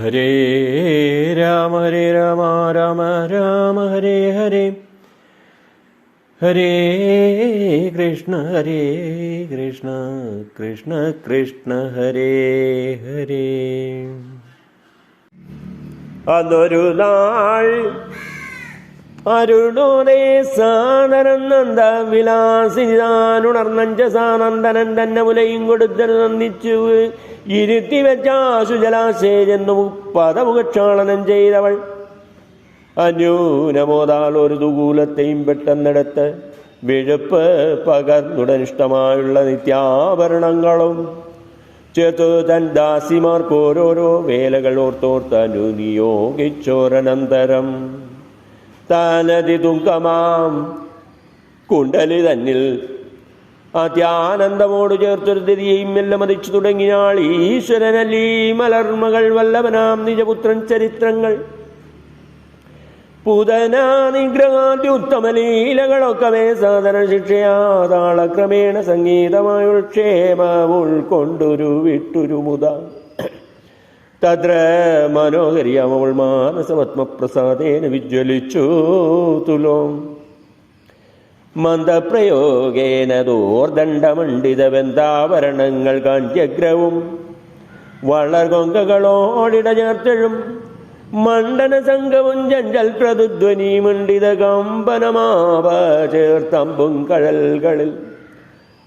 ഹരേ രാമ ഹരേ രാമ രാമ രാമ ഹരേ ഹരേ. ഹരേ കൃഷ്ണ ഹരേ കൃഷ്ണ കൃഷ്ണ കൃഷ്ണ ഹരേ ഹരേ. അതൊരു നാൾ അരുണോദയ സാനന്ദ നന്ദ വിലാസിതാനുണർന്നഞ്ച സാനന്ദനൻ തന്നെ മുലയും കൊടുത്തരു നന്ദിച്ചു. ഇരുത്തി വെച്ചാശു ജലാശയെന്നു പദമുഖക്ഷാളനം ചെയ്തവൾ. അന്യൂനമോതാൽ ഒരു ദുകൂലത്തെയും പെട്ടെന്നെടുത്ത് വിഴുപ്പ് പകർന്നുടനിഷ്ടമായുള്ള നിത്യാഭരണങ്ങളും ചേർത്തു. തൻ ദാസിമാർക്ക് ഓരോരോ വേലകൾ ഓർത്തോർത്തനു നിയോഗിച്ചോരനന്തരം. താനതി തുങ്കമാം കുണ്ടലി തന്നിൽ അത്യാനന്ദമോട് ചേർത്തൊരു തിരിയെയും മെല്ലെ മതിച്ചു തുടങ്ങിയാൾ ഈശ്വരനല്ലീ മലർമകൾ വല്ലവനാം നിജപുത്രൻ ചരിത്രങ്ങൾ. പൂതന നിഗ്രഹാദ്യ ഉത്തമ ലീലകളൊക്കവേ സാധന ശിക്ഷയാതാളക്രമേണ സംഗീതമായുള്ള ക്ഷേമ ഉൾക്കൊണ്ടൊരു വിട്ടൊരു മുത. തത്ര മനോഹരിയാമവൾ മാനസപത്മപ്രസാദേന വിജ്വലിച്ചു തുലോം. മന്ദപ്രയോഗേന ദോർദണ്ഡമണ്ഡിതവെന്താവരണങ്ങൾ കാഞ്ചഗ്രവും വളർകൊങ്കകളോടിട ചേർത്തഴും. മണ്ഡന സംഘവും ജഞ്ചൽ പ്രതുധ്വനി മണ്ഡിത കമ്പനമാവ ചേർത്തമ്പും കഴൽകളിൽ.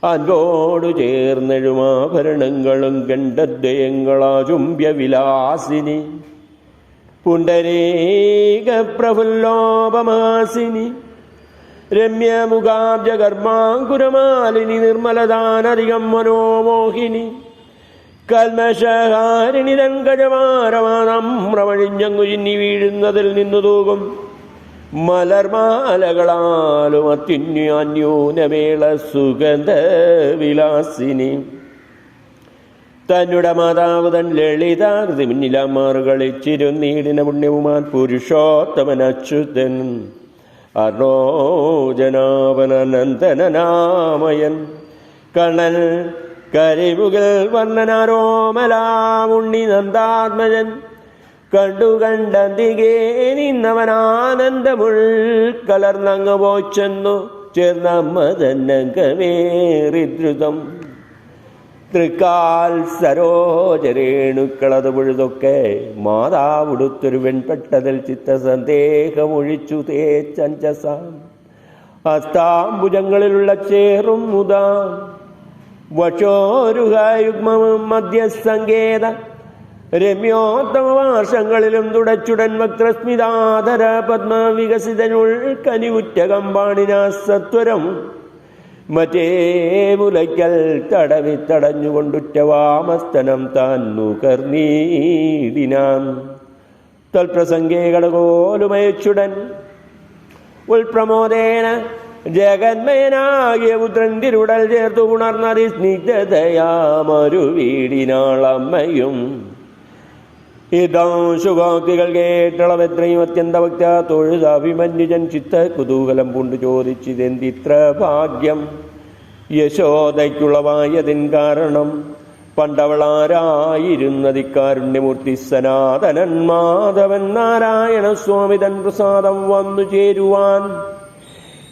അൻപോടു ചേർന്നെഴുമാഭരണങ്ങളും ഗണ്ഡദ്വയങ്ങളാചുംബ്യ വിലാസിനി പുണ്ടരീക പ്രഫുല്ലോപമാസിനി രമ്യമുഖാബ്ജകർമാങ്കുരമാലിനി നിർമ്മലദാനധികം മനോമോഹിനി. കൽമശഹാരിണി രംഗജമാരമാനമ്രമഴിഞ്ഞങ്ങു ചിന്നി വീഴുന്നതിൽ നിന്നു തൂകും. മലർമാലകളാലും അത്യുന്യൂനമേള സുഗന്ധ വിലാസിനി തന്നുടെ മാതാവ് തൻ ലളിതാകൃതി മുന്നിലാമാറുകളിച്ചിരുന്നീടിന പുണ്യവുമാൻ പുരുഷോത്തമൻ അച്യുതൻ. അർണോജനാവനന്ദനാമയൻ കണൽ കരിമുകൾ വർണനാരോമലാമുണ്ണി നന്ദാത്മജൻ കണ്ടു കണ്ടന്തികേ നിന്നവനാനന്ദമുൾ കലർന്നങ്ങ് പോച്ചെന്നു ചേർന്നമ്മ തന്നങ്കമേറി ദ്രുതം തൃക്കാൽ സരോജരേണുക്കളത് പൊഴുതൊക്കെ മാതാവുടുത്തൊരു വെൺപെട്ടതിൽ ചിത്തസന്ദേഹമൊഴിച്ചു തേച്ചഞ്ചസാം അസ്താംബുജങ്ങളിലുള്ള ചേറും മുതാം. വക്ഷോരുഹായുഗ്മവും മധ്യസങ്കേത. രമ്യോത്തമവാർഷങ്ങളിലും തുടച്ചുടൻ വക്രസ്മിതാധര പത്മ വികസിതനുൾ കനിവുറ്റ കമ്പാണിനാ സത്വരം മറ്റേ മുലയ്ക്കൽ തടവി തടഞ്ഞുകൊണ്ടുറ്റ വാമസ്തനം താൻ നുകർന്നീടിനാം തൽപ്രസംഗേ കടകോലുമയച്ചുടൻ ഉൾപ്രമോദേന ജഗന്മയനാകിയ പുത്രൻ തിരുടൽ ചേർത്തു ഉണർന്നതി സ്നിഗ്ധതയാമൊരു വീടിനാളമ്മയും ഇതം ശുഭോക്തികൾ കേട്ടളവെത്രയും അത്യന്തഭക്ത തൊഴുതഭിമന്യുജൻ തൊഴുത ചിത്ത കുതൂഹലം പൂണ്ട് ചോദിച്ചിതെന്തിത്ര ഭാഗ്യം? യശോദയ്ക്കുളവായതിൻ കാരണം പണ്ടവളാരായിരുന്നതിക്കാരുണ്യമൂർത്തി സനാതനൻ മാധവൻ നാരായണ സ്വാമി തൻ പ്രസാദം വന്നു ചേരുവാൻ.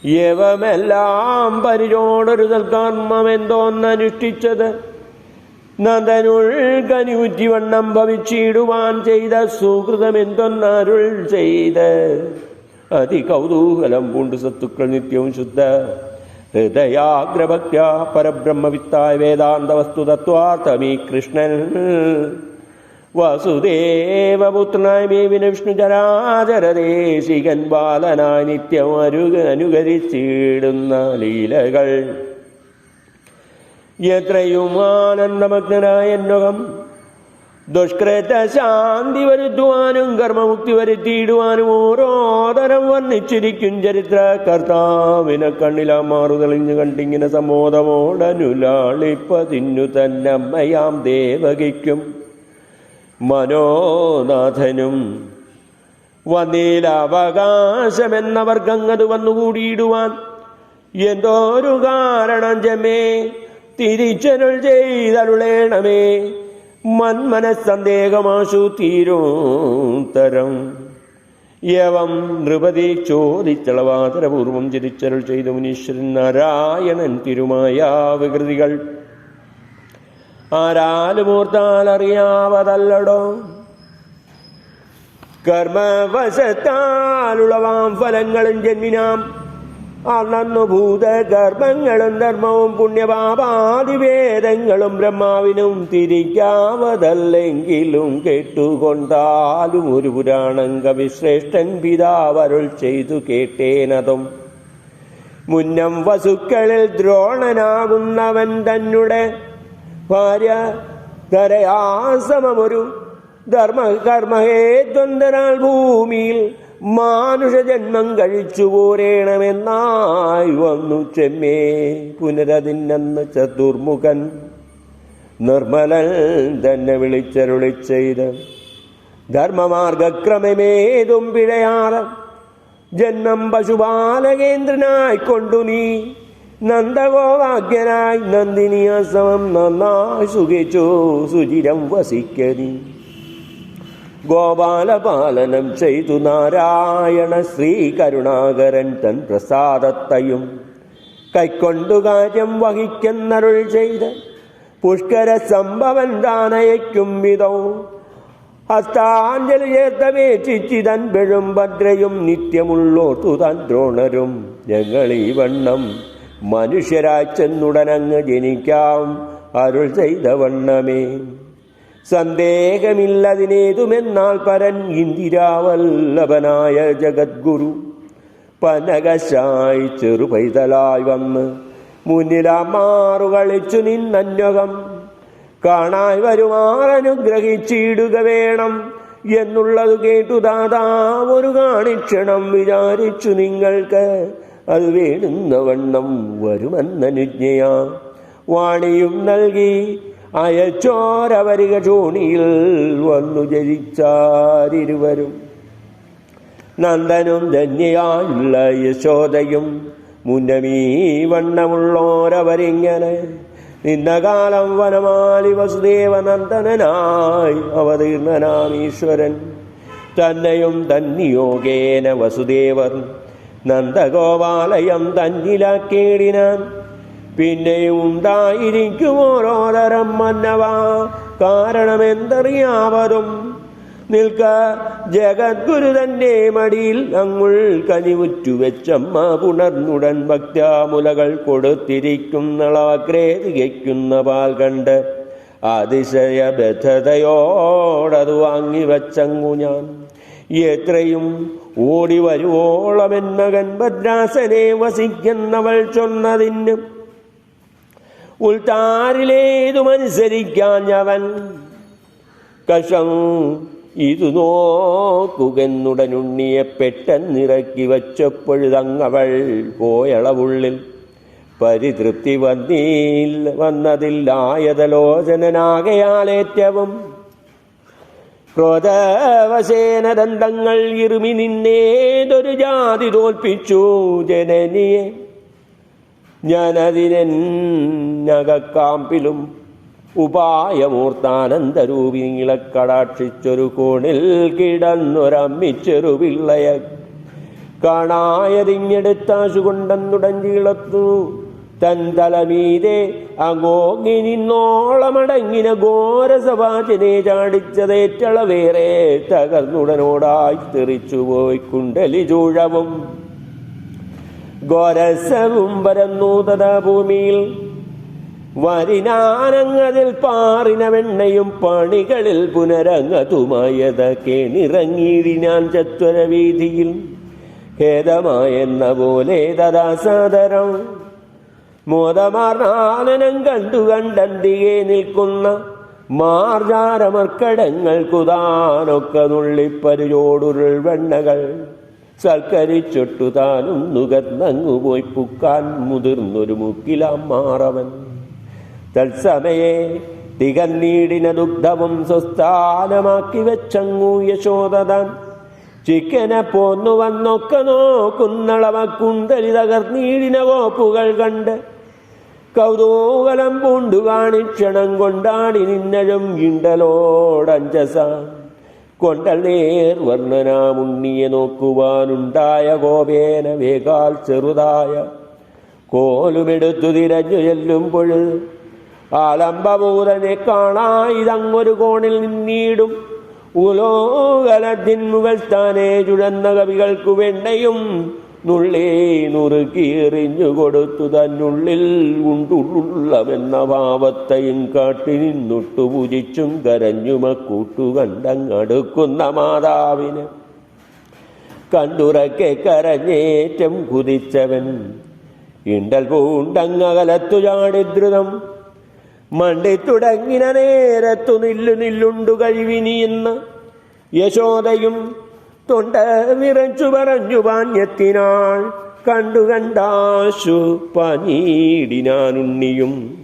യവമെല്ലാം പരിചോടൊരു സൽക്കർമ്മം എന്തോന്നനുഷ്ഠിച്ചത് നന്ദനുൾ കനിവുറ്റി വണ്ണം ഭവിച്ചിടുവാൻ ചെയ്ത സുഹൃതം എന്തൊന്നരുൾ ചെയ്ത് അതികൗതൂഹലം പൂണ്ട് സത്തുക്കൾ നിത്യവും ശുദ്ധ. ഹൃദയാഗ്രഭക്യ പരബ്രഹ്മവിത്തായ വേദാന്ത വസ്തുതത്വാർത്ഥമീ കൃഷ്ണൻ. വസുദേവപുത്രനായ മേവിന വിഷ്ണു ചരാചരദേശികൻ ബാലനായി നിത്യം അരുക അനുകരിച്ചിടുന്ന ലീലകൾ. എത്രയും ആനന്ദമഗ്നനായ എന്നകം ദുഷ്കൃത ശാന്തി വരുത്തുവാനും കർമ്മമുക്തി വരുത്തിയിടുവാനും ഓരോ തരം വർണിച്ചിരിക്കും ചരിത്ര കർത്താവിനെ കണ്ണിലാ മാറുതെളിഞ്ഞു കണ്ടിങ്ങനെ സമ്മോദമോടനുലാളിപ്പതിന്നു തന്നമ്മയാം ദേവകിക്കും. മനോനാഥനും വന്നീലവകാശമെന്നവർക്കങ്ങത് വന്നുകൂടിയിടുവാൻ എന്തോരു കാരണം ജമേ? തിരിച്ചരുൾ ചെയ്തരുളേണമേ. മന്മനസ്സന്ദേഹമാശു തീരോത്തരം തരം യവം നൃപതി ചോദിച്ചളവാതരപൂർവം ചിരിച്ചരുൾ ചെയ്തു മുനീശ്വരൻ നാരായണൻ തിരുമായ വികൃതികൾ. ആരാലുമൂർത്താൽ അറിയാവതല്ലടോ കർമ്മവശത്താലുളവാം ഫലങ്ങളും ജന്മിനാം. അന്നു ഭൂതകർമ്മങ്ങളും ധർമ്മവും പുണ്യപാപാതിവേദങ്ങളും ബ്രഹ്മാവിനും തിരിക്കാവതല്ലെങ്കിലും കേട്ടുകൊണ്ടാലും ഒരു പുരാണം കവിശ്രേഷ്ഠൻ പിതാവരുൾ ചെയ്തു കേട്ടേനതും. മുന്നം വസുക്കളിൽ ദ്രോണനാകുന്നവൻ തന്നെ ഭാര്യ ധരയാസമൊരു ധർമ്മ കർമ്മഹേദ്വന്തരാൾ ഭൂമിയിൽ മാനുഷജന്മം കഴിച്ചു പോരേണമെന്നായി വന്നു ചെമ്മേ. പുനരതിന്നെന്ന് ചതുർമുഖൻ നിർമ്മലൻ തന്നെ വിളിച്ചരുളി ചെയ്ത്. ധർമ്മമാർഗക്രമമേതും പിഴയാറ. ജന്മം പശുപാലകേന്ദ്രനായി കൊണ്ടു നീ. നന്ദഗോവാഗ്യനായി നന്ദിനിയാസമം നന്നായി സുഖിച്ചു. സുചിരം വസിക്കനി ഗോപാലപാലനം ചെയ്തു നാരായണ ശ്രീ കരുണാകരൻ തൻ പ്രസാദത്തയും കൈക്കൊണ്ടു കാര്യം വഹിക്കുന്നരുൾ ചെയ്ത് പുഷ്കര സംഭവൻ ദാനയയ്ക്കും ചേർത്തപേക്ഷിച്ചിതൻ പെഴും ഭദ്രയും നിത്യമുള്ളോർത്തു താൻ ദ്രോണരും. ഞങ്ങൾ ഈ വണ്ണം മനുഷ്യരാച്ചെന്നുടനങ്ങ് ജനിക്കാം. അരുൾ ചെയ്ത വണ്ണമേ. സന്ദേഹമില്ലതിനേതുമെന്നാൽ പരൻ ഇന്ദിരാവല്ലഭനായ ജഗദ്ഗുരു. പനകശായി ചെറുപൈതലായി വന്ന് മുന്നിലാമാറു കളിച്ചു നിന്നന്വകം. കാണായി വരുമാറനുഗ്രഹിച്ചിടുക വേണം എന്നുള്ളത് കേട്ടു ദാദാ ഒരു കാണിക്ഷണം വിചാരിച്ചു നിങ്ങൾക്ക്. അത് വേണുന്ന വണ്ണം വരുമെന്നനുജ്ഞയാ. വാണിയും നൽകി അയച്ചോരവരിക ചൂണിയിൽ വന്നു ജനിച്ചാരിരുവരും. നന്ദനും ധന്യയായുള്ള യശോദയും മുന്നമീ വണ്ണമുള്ളോരവരിങ്ങനെ നിന്ന കാലം വനമാലി വസുദേവനന്ദനായി അവതീർണനാം ഈശ്വരൻ. തന്നെയും തന്നിയോഗേന വസുദേവർ നന്ദഗോപാലയം തന്നിലാക്കേടിനാൻ പിന്നെയും ഉണ്ടായിരിക്കും ഓരോതരം കാരണം കാരണമെന്തറിയാവതും? നിൽക്ക ജഗദ്ഗുരു തന്റെ മടിയിൽ അങ്ങുൾ കനിവുറ്റു വെച്ചമ്മ പുണർന്നുടൻ ഭക്താമുലകൾ കൊടുത്തിരിക്കുന്ന തികയ്ക്കുന്ന പാൽ കണ്ട് അതിശയബദ്ധതയോടതു വാങ്ങി വച്ചങ്ങു ഞാൻ. എത്രയും ഓടി വരുവോളമെന്നകൻ ഭദ്രാസനെ വസിക്കുന്നവൾ ചൊന്നതിന് ഉൾത്താരിലേതുമനുസരിക്കാഞ്ഞവൻ കഷം ഇതു നോക്കുകെന്നുടനുണ്ണിയെ പെട്ടെന്നിറക്കി വച്ചപ്പോഴുതങ്ങവൾ പോയളവുള്ളിൽ പരിതൃപ്തി വന്നീൽ വന്നതില്ലായതലോചനനാകയാളേറ്റവും ക്രോധവസേന ദന്തങ്ങൾ ഇരുമി നിന്നേതൊരു ജാതി തോൽപ്പിച്ചു ജനനിയെ ഞാനതിനകക്കാമ്പിലും ഉപായമൂർത്താനന്ദരൂപി നീളക്കടാക്ഷിച്ചൊരു കോണിൽ കിടന്നൊരമ്മിച്ചൊരു പിള്ളയ കാണായതിങ്ങെടുത്താശു കൊണ്ടെന്നുടഞ്ചീളത്തു തൻ തലമീതെ അങ്ങോങ്ങി നോളമടങ്ങിന ഘോരസഭാചനെ ചാടിച്ചതേറ്റളവേറെ തകർന്നുടനോടായി തെറിച്ചുപോയി കുണ്ടലി ചൂഴവും. ഘോരസവും പരന്നു തഥാ ഭൂമിയിൽ. വരിനാനങ്ങതിൽ പാറിന വെണ്ണയും പണികളിൽ പുനരങ്ങതുമായത് കേണിറങ്ങിയിടിനാൻ ചത്വര വീതിയിൽ ഖേദമായെന്ന പോലെ തഥാ സാദരം മോദമാർനാനനം കണ്ടു കണ്ടന്തിയെ നിൽക്കുന്ന മാർജാരമർക്കടങ്ങൾ കുതാനൊക്കെ നുള്ളിപ്പരിചോടുരുൾ വെണ്ണകൾ. സൽക്കരിച്ചൊട്ടു താനും നുകർന്നങ്ങുപോയി പുക്കാൻ മുതിർന്നൊരു മുക്കിലാം മാറവൻ. തത്സമയെ തികന്നീടിന ദുഗ്ധവും സ്വസ്ഥാനമാക്കി വെച്ചങ്ങു യശോദതാൻ. ചിക്കനെ പോന്നു വന്നൊക്കെ നോക്കുന്നളവ കുന്തലി തകർന്നീടിന കോപ്പുകൾ കണ്ട്. കൗതൂകലം പൂണ്ടു കാണിക്ഷണം കൊണ്ടാടി നിന്നഴും ഇണ്ടലോടഞ്ചസ. കൊണ്ടൽ നേർ വർണനാമുണ്ണിയെ നോക്കുവാനുണ്ടായ ഗോപേന വേകാൽ ചെറുതായ കോലുമെടുത്തു തിരഞ്ഞു ചെല്ലുമ്പോൾ കാണാ കാണായിതങ്ങൊരു കോണിൽ നിന്നീടും ഉലോകലത്തിൻ മുകൾ താനേ ചുഴന്ന കവികൾക്കു വെണ്ണയും നുള്ളേ നുറുക്കിയെറിഞ്ഞു കൊടുത്തു തന്നുള്ളിൽ ഉണ്ടുള്ളവെന്ന ഭാവത്തെയും കാട്ടി നിന്നൊട്ടു പൂജിച്ചും കരഞ്ഞുമ കൂട്ടുകണ്ടങ്ങടുക്കുന്ന മാതാവിന്. കണ്ടുറക്കെ കരഞ്ഞേറ്റം കുതിച്ചവൻ ഇണ്ടൽ പൂണ്ടങ്ങകലത്തു ചാടിദ്രുതം മണ്ടി തുടങ്ങിന നേരത്തു നില്ലു നില്ലുണ്ടു കഴിവിനിയെന്ന് യശോദയും തൊണ്ട നിറച്ചു പറഞ്ഞു പാഞ്ഞത്തിനാൾ കണ്ടു കണ്ടാശു പനീടിനാനുണ്ണിയും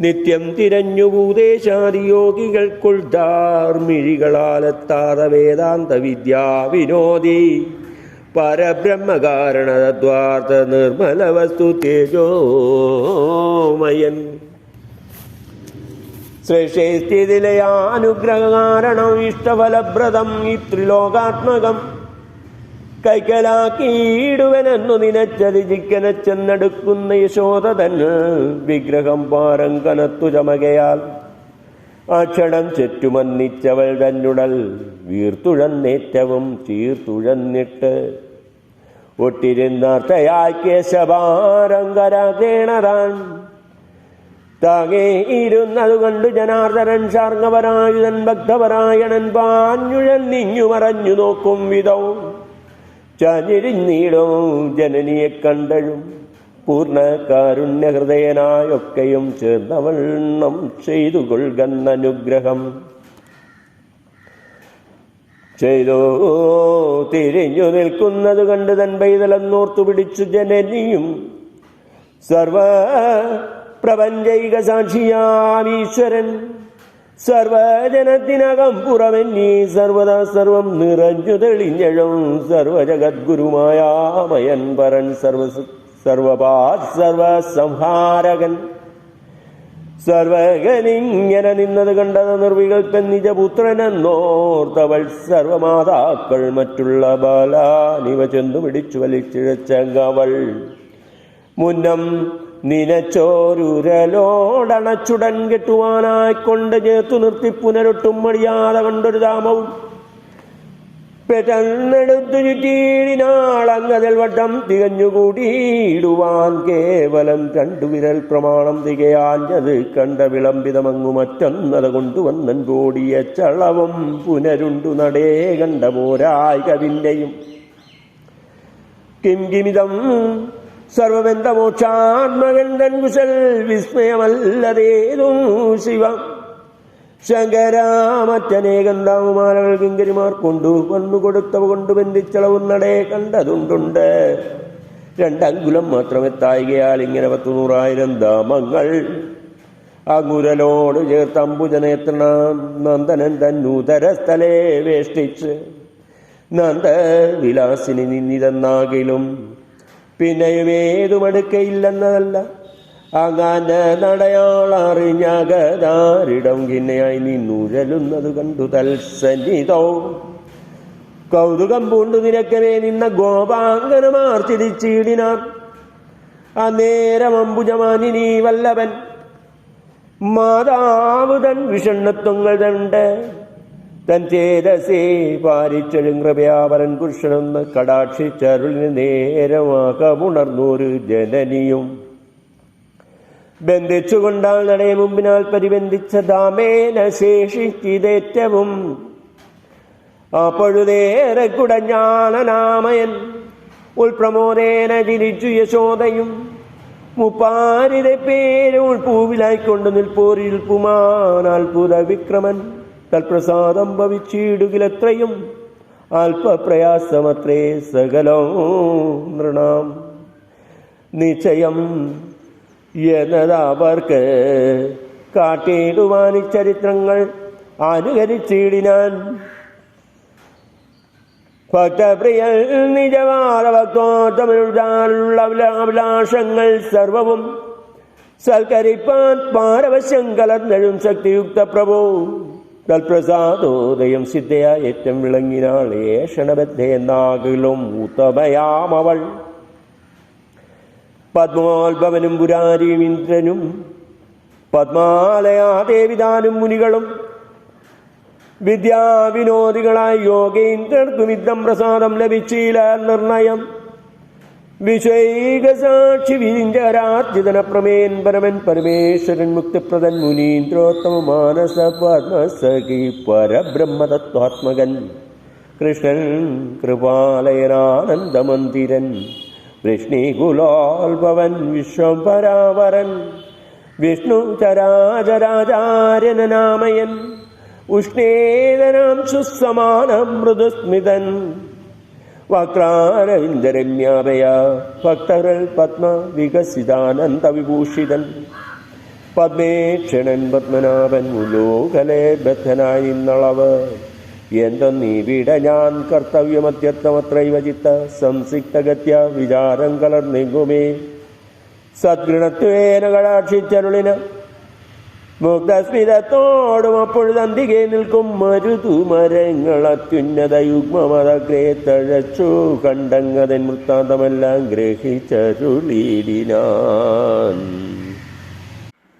നിത്യം തിരഞ്ഞു ഭൂതേശാദിയോഗികൾക്കുൾ ധാർമിഴികളാലെത്താത വേദാന്ത വിദ്യാ വിനോദി. പരബ്രഹ്മകാരണതദ്വാർത്ഥ നിർമ്മല വസ്തു തേജോമയൻ. ശ്രേഷ്ഠസ്ഥിതിലയാനുഗ്രഹകാരണം ഇഷ്ടഫലപ്രദം ഈ ത്രിലോകാത്മകം. കൈക്കലാക്കിയിടുവനെന്നു നിനച്ചതിജിക്കന ചെന്നെടുക്കുന്ന യശോദതൻ വിഗ്രഹം പാരം കനത്തു ചമകയാൽ ആ ക്ഷണം ചെറ്റുമന്നിച്ചവൾ തന്നുടൽ വീർത്തുഴന്നേറ്റവും ചീർത്തുഴന്നിട്ട്. ഒട്ടിരുന്നാർത്തയാക്കിയ കേശഭാരം കരാതേണതാൻ താകെ ഇരുന്നതുകൊണ്ട് ജനാർദ്ദനൻ ശാർങ്ങവരായുധൻ ഭക്തപരായണൻ പാഞ്ഞുഴന്നിഞ്ഞു മറഞ്ഞു നോക്കും വിധവും ചഞ്ഞിരിഞ്ഞീടോ ജനനിയെ കണ്ടഴും. പൂർണ കാരുണ്യ ഹൃദയനായൊക്കെയും ചേർന്നവണ്ണം ചെയ്തു കൊൽകന്നനുഗ്രഹം ചെയ്തോ തിരിഞ്ഞു നിൽക്കുന്നത് കണ്ട് തൻ പൈതലെന്നോർത്തു പിടിച്ചു ജനനിയും സർവ പ്രപഞ്ചൈക സാക്ഷിയാമീശ്വരൻ സർവജനത്തിനകം പുറമെന്നീ സർവദാ സർവം നിറഞ്ഞു തെളിഞ്ഞഴും സർവജഗദ്ഗുരുമായാമയൻ പരൻ സർവ സർവപാ സർവസംഹാരകൻ സർവകനിങ്ങനെ നിന്നത് കണ്ടത് നിർവികൽപ്പൻ നിജപുത്രനെന്നോർത്തവൾ സർവമാതാക്കൾ മറ്റുള്ള ബാലാനിവ ചെന്നു പിടിച്ചു വലിച്ചിഴച്ചവൾ മുന്നം നിനച്ചോരുരലോടണച്ചുടൻ കെട്ടുവാനായിക്കൊണ്ട് ചേർത്തു നിർത്തി പുനരൊട്ടും മടിയാതെ കണ്ടൊരു താമവും പെട്ടെന്നെടുത്തു ചുറ്റീടിനാളങ്ങതിൽ വട്ടം തികഞ്ഞുകൂടിയിടുവാൻ കേവലം രണ്ടു വിരൽ പ്രമാണം തികയാഞ്ഞത് കണ്ട വിളംബിതമങ്ങു മറ്റൊന്നത കൊണ്ടുവന്നൻ കോടിയ ചളവും പുനരുണ്ടു നടേ കണ്ട പോരായി കവിന്റെയും കിംകിമിതം സർവബന്ധമോക്ഷാത്മകൻ തൻകുശൽ വിസ്മയമല്ലതേതും ശിവം. ശങ്കരാമറ്റനേകം താവുമാലകൾ കിങ്കരിമാർ കൊണ്ടു വന്നു കൊടുത്തവ കൊണ്ട് ബന്ധിച്ചളവും നടേ കണ്ടതുണ്ടുണ്ട്. രണ്ടങ്കുലം മാത്രം എത്തായികയാൽ ഇങ്ങനെ പത്തു നൂറായിരം ദാമങ്ങൾ അങ്കുരലോട് ചേർത്ത് അമ്പുജനേത്രണം നന്ദനൻ തന്നൂതര സ്ഥലെ വേഷ്ടിച്ച് നന്ദ വിലാസിനി നിന്നിതെന്നാകിലും പിന്നെയും ഏതുമടുക്കയില്ലെന്നതല്ല അങ്ങനെ നടയാളറിഞ്ഞകതാരിടം കിന്നയായി നിന്നുഴലുന്നത് കണ്ടു തൽസന്നിതോ കൗതുകം പൂണ്ടു നിരക്കവേ നിന്ന ഗോപാങ്കനമാർ തിരിച്ചിടിനാർ അന്നേരം അമ്പുജമാനിനി വല്ലവൻ മാതാവ് തൻ വിഷണ്ണത്വങ്ങൾ തണ്ട്. തൻ ചേതസേ പാലിച്ചഴും കൃപയാവരൻ പുരുഷനെന്ന് കടാക്ഷിച്ചരുളിന് നേരമാകമുണർന്നൊരു ജനനിയും. ബന്ധിച്ചുകൊണ്ടാൽ നടയെ മുമ്പിനാൽ പരിബന്ധിച്ച ദാമേന ശേഷിച്ചിതേറ്റവും. അപ്പോഴുതേറെ കുടഞ്ഞാളനാമയൻ ഉൾപ്രമോദേന ചിരിച്ചു യശോദയും മുപ്പാരിതെ പേര് ഉൾപൂവിലായിക്കൊണ്ട് നിൽപ്പോരിൽ പുമാൻ അത്ഭുത വിക്രമൻ. തൽപ്രസാദം ഭവിച്ചിടുകിലെത്രയും അല്പപ്രയാസമത്രേ സകലോ നൃണാം. നിശ്ചയം എന്നതവർക്ക് കാട്ടിയിടുവാൻ ചരിത്രങ്ങൾ അനുകരിച്ചിടിനാൻ. ഭക്തപ്രിയൽ നിജവാദ ഭക്തോത്തമുള്ള അഭിലാഷങ്ങൾ സർവവും സൽക്കരിപ്പാൻ പാരവശ്യം കലർന്നഴും ശക്തിയുക്ത പ്രഭു. തൽപ്രസാദോദയം സിദ്ധയാ ഏറ്റം വിളങ്ങിനാൾ ഏഷണബദ്ധേന്നാകിലും മൂത്തമയാമവൾ പത്മോത്ഭവനും പുരാരിയും ഇന്ദ്രനും പത്മാലയാദേവിതാനും മുനികളും വിദ്യാവിനോദികളായി യോഗേന്ദ്രർക്കും യുദ്ധം പ്രസാദം ലഭിച്ചില്ല നിർണയം. വിഷൈക സാക്ഷി വിരിഞ്ചരാർജിതന പ്രമേൻ പരമൻ പരമേശ്വരൻ മുക്തിപ്രദൻ മുനീന്ദ്രോത്തമ മാനസ പത്മസഖി പരബ്രഹ്മതത്വാത്മകൻ. കൃഷ്ണൻ കൃപാലയനാനന്ദമന്ദിരൻ. വൃഷ്ണികുലോത്ഭവൻ വിശ്വംപരാവരൻ വിഷ്ണു ചരാചരാചാര്യനാമയൻ. ഉഷ്ണേതനാം സുസമാനം മൃദുസ്മിതൻ. വക്രാരവിന്ദരമ്യാഭയ ഭക്തകൾ പത്മ വികസിതാനന്ദ വിഭൂഷിതൻ പത്മേക്ഷണൻ പത്മനാഭൻ ഉലോകലെ ബദ്ധനായി നിന്നളവ്. എന്തെന്നീവിട ഞാൻ കർത്തവ്യമത്യത്വമത്രൈവ ചിത്ത സംസിക്തഗത്യ വിചാരം കലർന്നിങ്ങുമേ. സദ്ഗുണത്വേന കടാക്ഷിച്ചരുളിന മുക്തസ്മിതത്തോടും അപ്പോഴന്തികെ നിൽക്കും. മരുതു മരങ്ങൾ അത്യുന്നത യുഗ്മമതഗ്രേ തഴച്ചു കണ്ടങ്ങതൻ വൃത്താന്തമെല്ലാം ഗ്രഹിച്ചരുളിടിനാൻ.